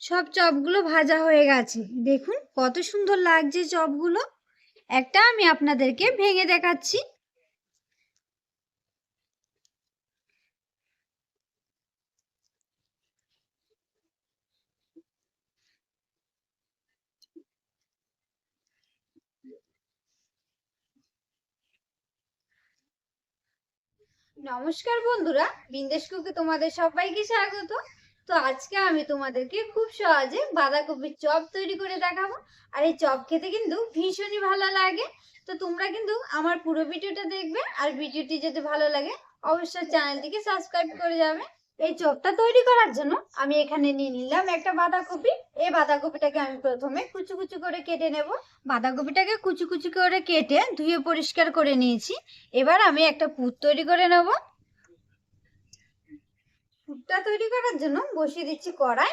সব চপগুলো ভাজা হয়ে গেছে। দেখুন কত সুন্দর লাগছে চপগুলো। একটা আমি আপনাদেরকে ভেঙে দেখাচ্ছি। নমস্কার বন্ধুরা, বিন্দেশ কুকে তোমাদের সবাইকে স্বাগত। তো আজকে আমি তোমাদেরকে খুব সহজে বাঁধাকপির চপ তৈরি করে দেখাবো। আর এই চপ খেতে কিন্তু ভীষণই ভালো লাগে। তো তোমরা কিন্তু আমার পুরো ভিডিওটা দেখবে। আর ভিডিওটি যদি ভালো লাগে, অবশ্যই চ্যানেলটিকে সাবস্ক্রাইব করে যাবে। এই চপটা তৈরি করার জন্য আমি এখানে নিয়ে নিলাম একটা বাঁধাকপি। এই বাঁধাকপিটাকে আমি প্রথমে কুচু কুচু করে কেটে নেব। বাঁধাকপিটাকে কুচু কুচু করে কেটে ধুয়ে পরিষ্কার করে নিয়েছি। এবার আমি একটা পুর তৈরি করে নেব। পুরটা তৈরি করার জন্য বসিয়ে দিচ্ছি কড়াই।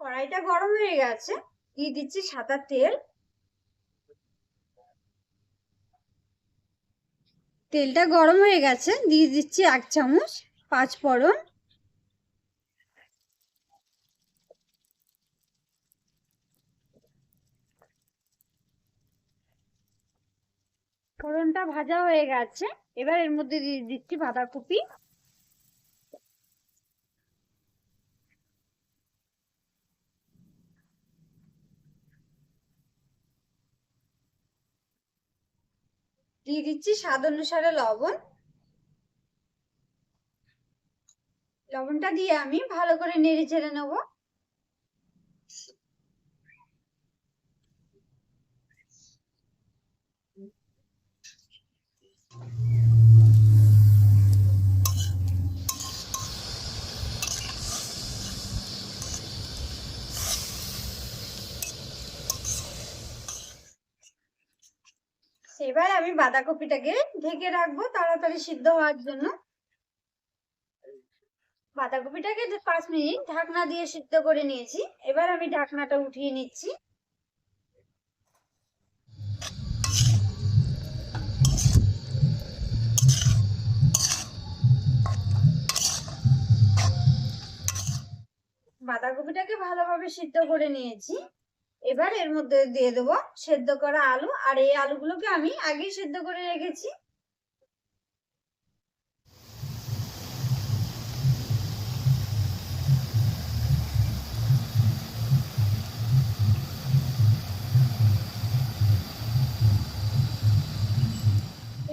কড়াইটা গরম হয়ে গেছে, দিয়ে দিচ্ছি সাদা তেল। তেলটা গরম হয়ে গেছে, দিয়ে দিচ্ছি এক চামচ পাঁচ ফোড়ন ফোড়নটা ভাজা হয়ে গেছে। এবার এর মধ্যে দিয়ে দিচ্ছি বাঁধাকপি। দিয়ে দিচ্ছি স্বাদ অনুসারে লবণ। লবণটা দিয়ে আমি ভালো করে নেড়ে চেড়ে নেব। এবার আমি বাঁধাকপিটাকে ঢেকে রাখব তাড়াতাড়ি সিদ্ধ হওয়ার জন্য। বাঁধাকপিটাকে পাঁচ মিনিট ঢাকনা দিয়ে সিদ্ধ করে নিয়েছি। এবার আমি ঢাকনাটা উঠিয়ে নিচ্ছি। বাঁধাকপিটাকে ভালোভাবে সিদ্ধ করে নিয়েছি। এবার এর মধ্যে দিয়ে দেবো সেদ্ধ করা আলু, আর এই আলুগুলোকে আমি আগেই সেদ্ধ করে রেখেছি।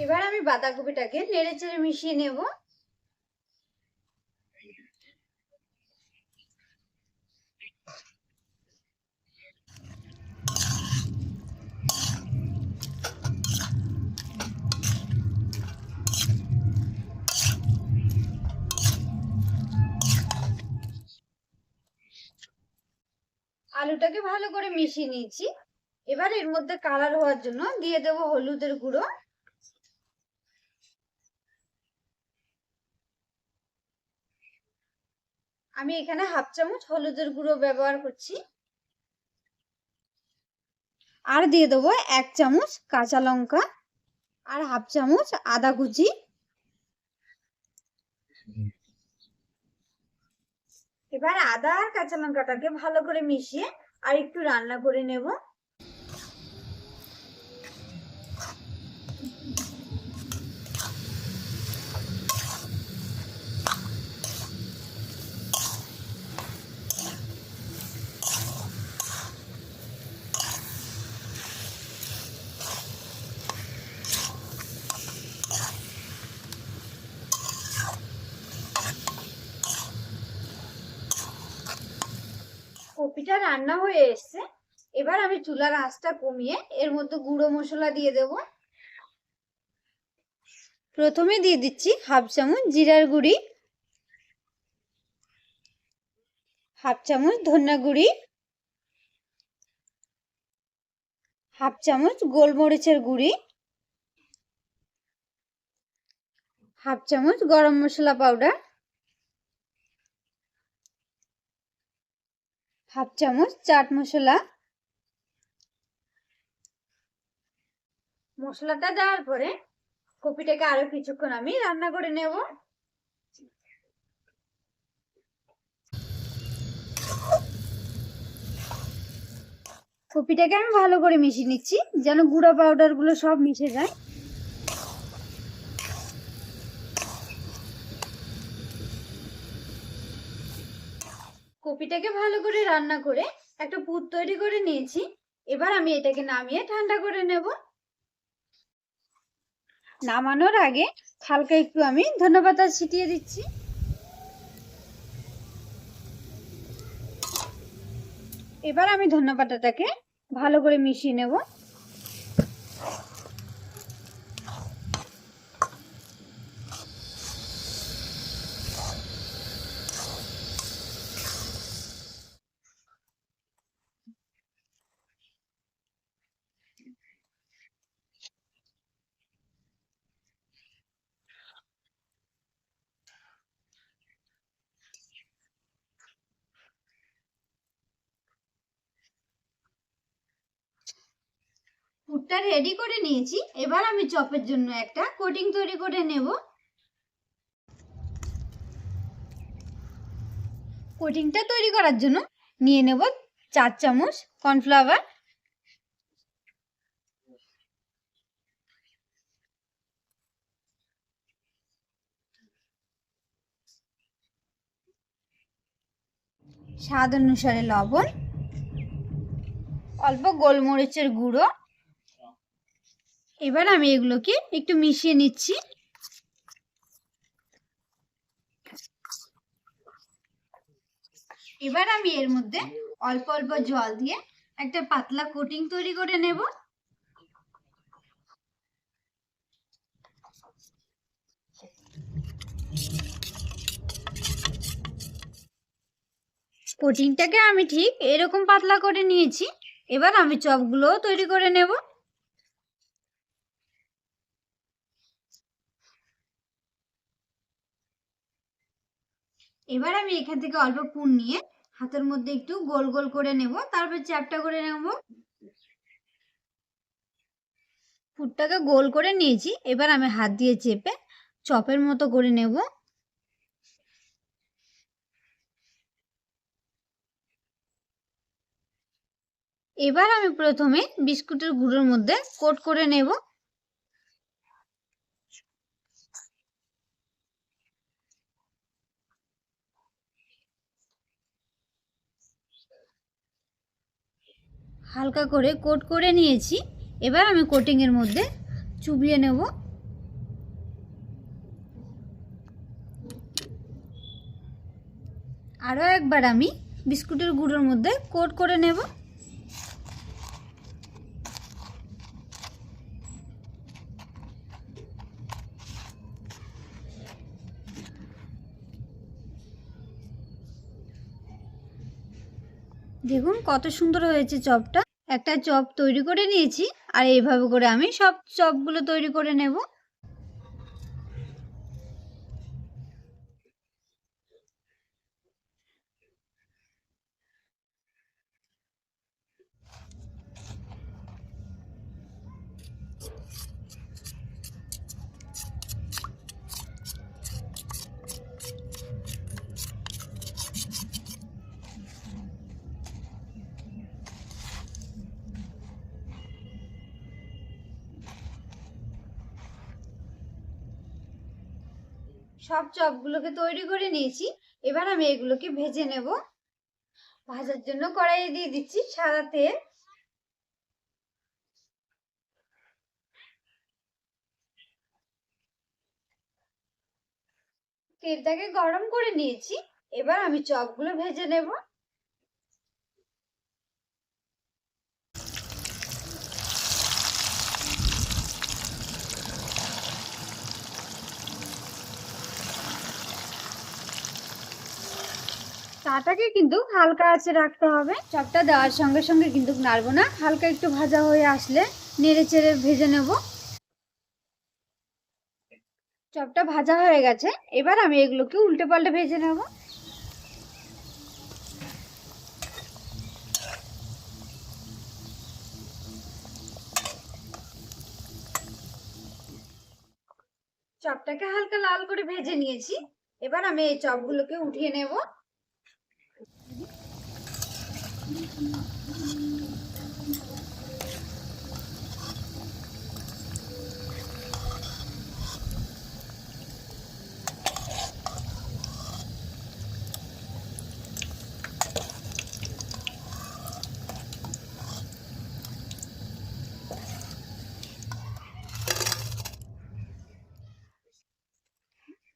এবার আমি বাঁধাকপিটাকে নেড়ে চেড়ে মিশিয়ে নেব। আলুটাকে ভালো করে মিশিয়ে নিয়েছি। এবার এর মধ্যে কালার হওয়ার জন্য দিয়ে দেবো হলুদের গুঁড়ো। আমি এখানে হাফ চামচ হলুদের গুঁড়ো ব্যবহার করছি। আর দিয়ে দেবো এক চামচ কাঁচা লঙ্কা আর হাফ চামচ আদা কুচি। এবার আদা আর কাঁচা লঙ্কাটাকে ভালো করে মিশিয়ে আর একটু রান্না করে নেব। রান্না হয়ে এসছে। এবার আমি চুলার আঁচটা কমিয়ে এর মধ্যে গুঁড়ো মশলা দিয়ে দেব। প্রথমে দিয়ে দিচ্ছি হাফ চামচ জিরার গুঁড়ি, হাফ চামচ ধনিয়া গুঁড়ি, হাফ চামচ গোলমরিচের গুঁড়ি, হাফ চামচ গরম মশলা পাউডার হাফ চামচ চাট মশলা। মশলাটা দেওয়ার পরে কপিটাকে আরও কিছুক্ষণ আমি রান্না করে নেব। কপিটাকে আমি ভালো করে মিশিয়ে নিচ্ছি, যেন গুঁড়া পাউডারগুলো সব মিশে যায়। কপিটাকে ভালো করে রান্না করে একটা পুর তৈরি করে নিয়েছি। এবার আমি এটাকে নামিয়ে ঠান্ডা করে নেব। নামানোর আগে হালকা একটু আমি ধন্যবাদ ছিটিয়ে দিচ্ছি। এবার আমি ধন্যবাদটাকে ভালো করে মিশিয়ে নেব। পুরটা রেডি করে নিয়েছি। এবার আমি চপের জন্য একটা কোটিং তৈরি করে নেব। কোটিংটা তৈরি করার জন্য নিয়ে নেব চার চামচ কর্নফ্লাওয়ার স্বাদ অনুসারে লবণ, অল্প গোলমরিচের গুঁড়ো এবার আমি এগুলোকে একটু মিশিয়ে নিচ্ছি। এবার আমি এর মধ্যে অল্প অল্প জল দিয়ে একটা পাতলা কোটিং তৈরি করে নেব। কোটিংটাকে আমি ঠিক এরকম পাতলা করে নিয়েছি। এবার আমি চপগুলোও তৈরি করে নেব। এবার আমি এখান থেকে অল্প পুর নিয়ে হাতের মধ্যে একটু গোল গোল করে নেব, তারপর চ্যাপটা করে নেব। পুরটাকে গোল করে নিয়েছি, এবার আমি হাত দিয়ে চেপে চপের মতো করে নেব। এবার আমি প্রথমে বিস্কুটের গুঁড়োর মধ্যে কোট করে নেব। হালকা করে কোট করে নিয়েছি। এবার আমি কোটিংয়ের মধ্যে চুবিয়ে নেব। আরও একবার আমি বিস্কুটের গুঁড়োর মধ্যে কোট করে নেব। দেখুন কত সুন্দর হয়েছে চপটা। একটা চপ তৈরি করে নিয়েছি, আর এইভাবে করে আমি সব চপগুলো তৈরি করে নেব। সব চপগুলোকে তৈরি করে নিয়েছি। এবার আমি এগুলোকে ভেজে নেব। ভাজার জন্য কড়াইয়ে দিয়ে দিচ্ছি সাদা তেল। তেলটাকে গরম করে নিয়েছি। এবার আমি চপগুলো ভেজে নেব। চাটাকে কিন্তু হালকা আছে রাখতে হবে। চপটা দেওয়ার সঙ্গে সঙ্গে কিন্তু নাড়বো না। হালকা একটু ভাজা হয়ে আসলে নেড়ে চেড়ে ভেজে নেব। চপটা ভাজা হয়ে গেছে। এবার আমি এগুলোকে উল্টে পাল্টে ভেজে নেব। চপটাকে হালকা লাল করে ভেজে নিয়েছি। এবার আমি এই চপগুলোকে উঠিয়ে নেব।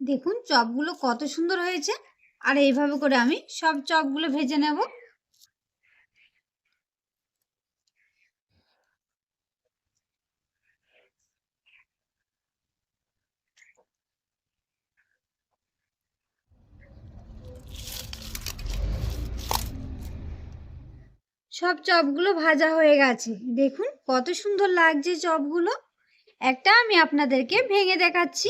দেখুন চপগুলো কত সুন্দর হয়েছে। আর এইভাবে করে আমি সব চপগুলো ভেজে নেব। সব চপগুলো ভাজা হয়ে গেছে। দেখুন কত সুন্দর লাগছে চপগুলো। একটা আমি আপনাদেরকে ভেঙে দেখাচ্ছি।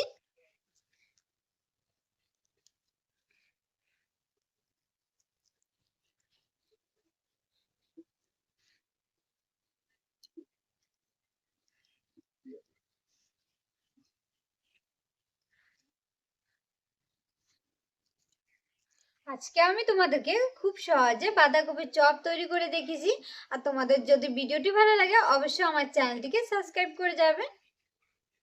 আজকে আমি তোমাদেরকে খুব সহজে বাঁধাকপির চপ তৈরি করে দেখেছি আর তোমাদের যদি ভিডিওটি ভালো লাগে, অবশ্যই আমার চ্যানেলটিকে সাবস্ক্রাইব করে যাবে।